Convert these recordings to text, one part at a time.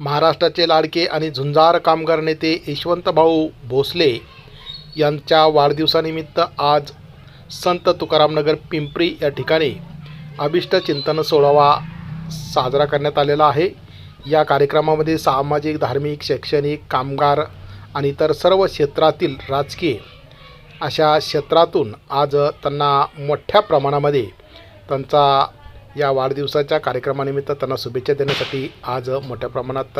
महाराष्ट्राचे लाडके आणि झुंजार कामगार नेते यशवंतभाऊ भोसले यांच्या वाढदिवसानिमित्त आज संत तुकारामनगर पिंपरी या ठिकाणी अभिष्ट चिंतन सोहळा साजरा करण्यात आलेला आहे. या कार्यक्रमामध्ये सामाजिक धार्मिक शैक्षणिक कामगार आणि इतर सर्व क्षेत्रातील राजकीय अशा क्षेत्रातून आज त्यांना मोठ्या प्रमाणामध्ये त्यांचा या वाढदिवसाच्या कार्यक्रमानिमित्त त्यांना शुभेच्छा देण्यासाठी आज मोठ्या प्रमाणात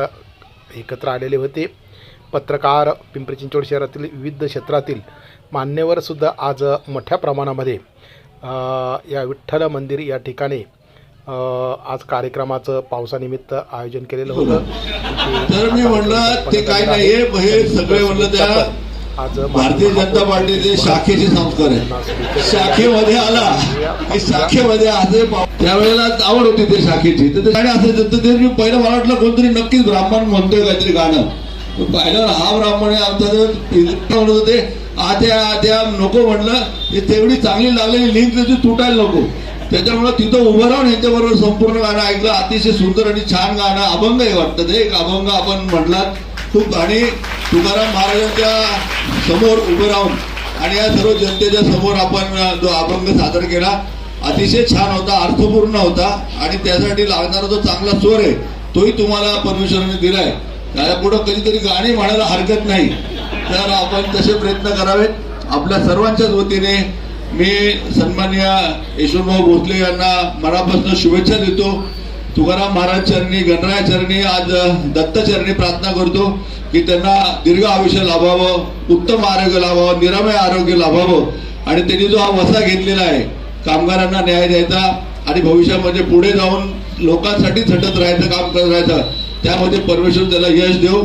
एकत्र आलेले होते. पत्रकार पिंपरी चिंचवड शहरातील विविध क्षेत्रातील मान्यवरसुद्धा आज मोठ्या प्रमाणामध्ये या विठ्ठल मंदिर या ठिकाणी आज कार्यक्रमाचं पावसानिमित्त आयोजन केलेलं होतं. तर मी म्हणलं ते काय नाहीये हे सगळे म्हणलं त्या भारतीय जनता पार्टीचे शाखेचे संस्कार आहेत. शाखेमध्ये आला. की शाखेमध्ये आज त्यावेळेला आवड होती ते शाखेची. तर ते गाणं असायचं तर ते मी पहिलं मला वाटलं कोणतरी नक्कीच ब्राह्मण म्हणतोय काहीतरी गाणं. पाहिलं हा ब्राह्मण आहे आमचा तर म्हणत होते आत्या आत्या नको म्हणलं. तेवढी चांगली लागलेली लिंक त्याची तुटायला नको. त्याच्यामुळे तिथं उभं राहून यांच्याबरोबर संपूर्ण गाणं ऐकलं. अतिशय सुंदर आणि छान गाणं अभंग आहे वाटतं ते. एक अभंग आपण म्हटलात खूप. आणि तुकाराम महाराजांच्या समोर उभं राहून आणि या सर्व जनतेच्या समोर आपण जो अभंग सादर केला अतिशय छान होता अर्थपूर्ण होता आणि त्यासाठी लागणारा जो चांगला स्वर आहे तोही तुम्हाला परमेश्वराने दिलाय. त्याला पुढं कधीतरी गाणी म्हणायला हरकत नाही. तर आपण तसे प्रयत्न करावेत. आपल्या सर्वांच्याच वतीने मी सन्मान्य यशवंतभाऊ भोसले यांना मनापासून शुभेच्छा देतो. तुकाराम महाराज चरणी गणराय चरणी आज दत्त चरणी प्रार्थना करतो की त्यांना दीर्घ आयुष्य लाभावं उत्तम आरोग्य लाभावं निरामय आरोग्य लाभावं. आणि त्यांनी जो हा वसा घेतलेला आहे कामगारांना न्याय द्यायचा आणि भविष्यामध्ये पुढे जाऊन लोकांसाठी झटत राहायचं काम करत राहायचं त्यामध्ये परमेश्वर त्याला यश देऊ.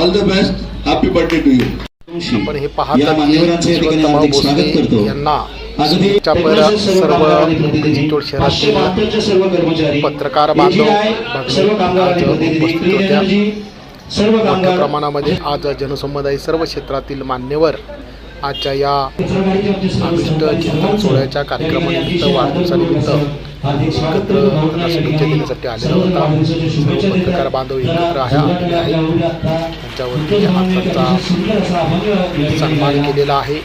All the best happy birthday to you आपण हे पाहत या आहोत की मान्यवरांचं या ठिकाणी यशवंतभाऊ हार्दिक स्वागत भोसले करतो. यांना पत्रकार सर्व मोठ्या प्रमाणामध्ये आज जनसमुदाय सर्व क्षेत्रातील मान्यवर आजच्या या चिंतन सोहळ्याच्या कार्यक्रमानिमित्त वाढदिवसानिमित्त एकत्र त्यांना शुभेच्छा देण्यासाठी आलेला होता. सर्व पत्रकार बांधव एकत्र आलेले आहेत. त्यांच्यावरती सन्मान केलेला आहे.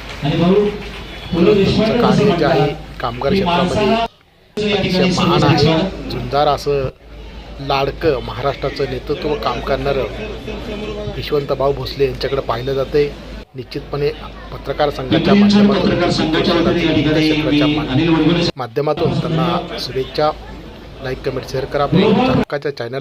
कार्य जे आहे कामगार क्षेत्रामध्ये अतिशय महान आहे. झुंजार असं लाडकं महाराष्ट्राचं नेतृत्व काम करणारं यशवंतभाऊ भोसले यांच्याकडे पाहिलं जाते निश्चितपणे पत्रकार संघाच्या माध्यमातून माध्यमातून त्यांना शुभेच्छा. लाईक कमेंट शेअर करा. हक्काच्या चॅनल